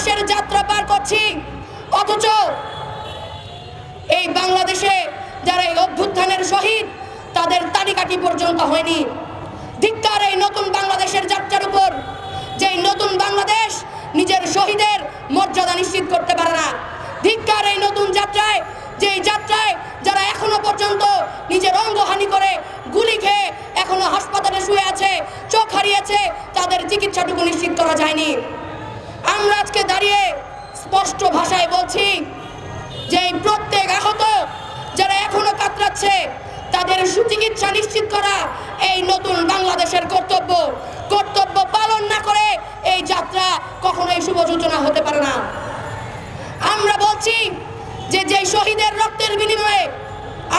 মাসের যাত্রা পার করছি। অথচ এই বাংলাদেশে যারা এই অভ্যুত্থানের শহীদ, তাদের তালিকাটি পর্যন্ত হয়নি। ধিক্কার এই নতুন বাংলাদেশের যাত্রার উপর, যে নতুন বাংলাদেশ নিজের শহীদের মর্যাদা নিশ্চিত করতে পারে না। ধিক্কার এই নতুন যাত্রায় যেই যাত্রায় যারা এখনও পর্যন্ত নিজের অঙ্গহানি করে গুলি খেয়ে এখনও হাসপাতালে শুয়ে আছে, চোখ হারিয়েছে, তাদের চিকিৎসাটুকু নিশ্চিত করা যায়নি। আজকে দাঁড়িয়ে স্পষ্ট ভাষায় বলছি যে প্রত্যেক আহত যারা এখনও কাতরাচ্ছে, তাদের সুচিকিৎসা নিশ্চিত করা এই নতুন বাংলাদেশের কর্তব্য। কর্তব্য পালন না করে এই যাত্রা কখনোই শুভ সূচনা হতে পারে না। আমরা বলছি যে যেই শহীদের রক্তের বিনিময়ে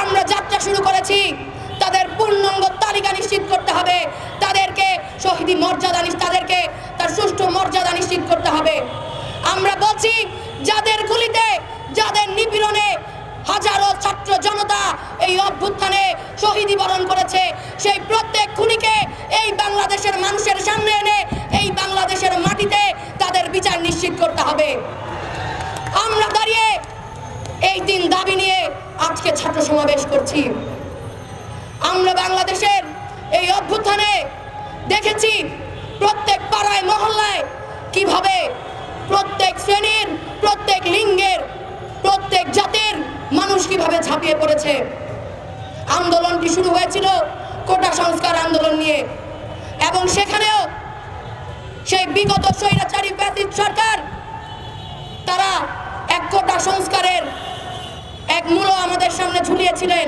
আমরা যাত্রা শুরু করেছি, তাদের পূর্ণাঙ্গ তালিকা নিশ্চিত করতে হবে। তাদেরকে শহীদি মর্যাদা তাদেরকে তার সুষ্ঠু মর্যাদা নিশ্চিত করতে হবে। এই অভ্যুত্থানে শহীদি বরণ করেছে। সেই প্রত্যেক খুনিকে এই বাংলাদেশের মানুষের সামনে এনে এই বাংলাদেশের মাটিতে তাদের বিচার নিশ্চিত করতে হবে। আমরা দাঁড়িয়ে এই দিন দাবি নিয়ে আজকে ছাত্র সমাবেশ করছি। আমরা বাংলাদেশের এই অভ্যুত্থানে দেখেছি প্রত্যেক পাড়ায়, মহল্লায় কীভাবে প্রত্যেক শ্রেণির, প্রত্যেক লিঙ্গের, প্রত্যেক জাতির মানুষ কীভাবে ঝাঁপিয়ে পড়েছে। আন্দোলনটি শুরু হয়েছিল? কোটা সংস্কার আন্দোলন নিয়ে। এবং সেখানেও সেই বিগত স্বৈরাচারী প্যাসিভ সরকার, তারা এক কোটা সংস্কারের এক মূল আমাদের সামনে ঝুলিয়েছিলেন।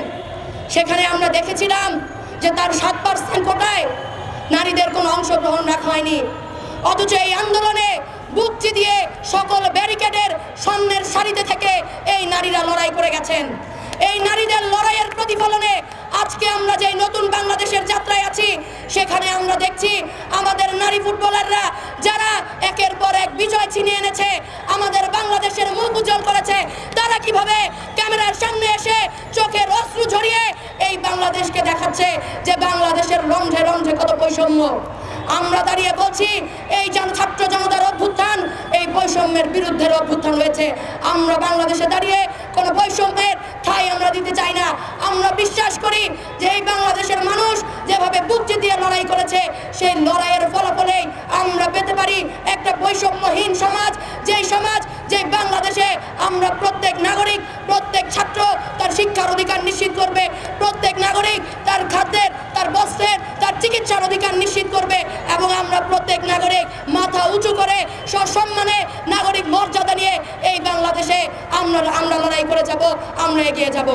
সেখানে আমরা দেখেছিলাম যে তার সাত পার্সেন্ট কোটায় নারীদের কোনো অংশগ্রহণ রাখা হয়নি। অথচ এই আন্দোলনে বুকচি দিয়ে সকল ব্যারিকেডের সামনের সারিতে থেকে এই নারীরা লড়াই করে গেছেন। এই নারীদের লড়াইয়ের প্রতিফলনে আজকে আমরা যে নতুন বাংলাদেশের যাত্রায় আছি, সেখানে আমরা দেখছি আমাদের নারী ফুটবলাররা যারা একের পর এক বিজয় ছিনিয়ে এনেছে, আমাদের বাংলাদেশের মুখ উজ্জ্বল করেছে, তারা কীভাবে ক্যামেরার সামনে এসে চোখের অশ্রু ঝরিয়ে এই বাংলাদেশকে দেখাচ্ছে যে বাংলাদেশের রন্ধে রন্ধে কত বৈষম্য। আমরা দাঁড়িয়ে বলছি, এই ছাত্র জনতার অভ্যুত্থান বৈষম্যের বিরুদ্ধে অভ্যুত্থান হয়েছে। আমরা বাংলাদেশে দাঁড়িয়ে কোনো বৈষম্যের ঠাই আমরা দিতে চাই না। আমরা বিশ্বাস করি যে এই বাংলাদেশের মানুষ যেভাবে বুকচি দিয়ে লড়াই করেছে, সেই লড়াইয়ের ফলাফলেই আমরা পেতে পারি একটা বৈষম্যহীন সমাজ। যেই সমাজ যে বাংলাদেশে আমরা প্রত্যেক নাগরিক, প্রত্যেক ছাত্র তার শিক্ষার অধিকার নিশ্চিত করবে। প্রত্যেক নাগরিক তার খাদ্যের, তার বস্ত্রের, তার চিকিৎসার অধিকার নিশ্চিত করবে এবং আমরা প্রত্যেক নাগরিক মাথা উঁচু করে সসম্মানে নাগরিক মর্যাদা নিয়ে এই বাংলাদেশে আমরা আমরা লড়াই করে যাব আমরা এগিয়ে যাব।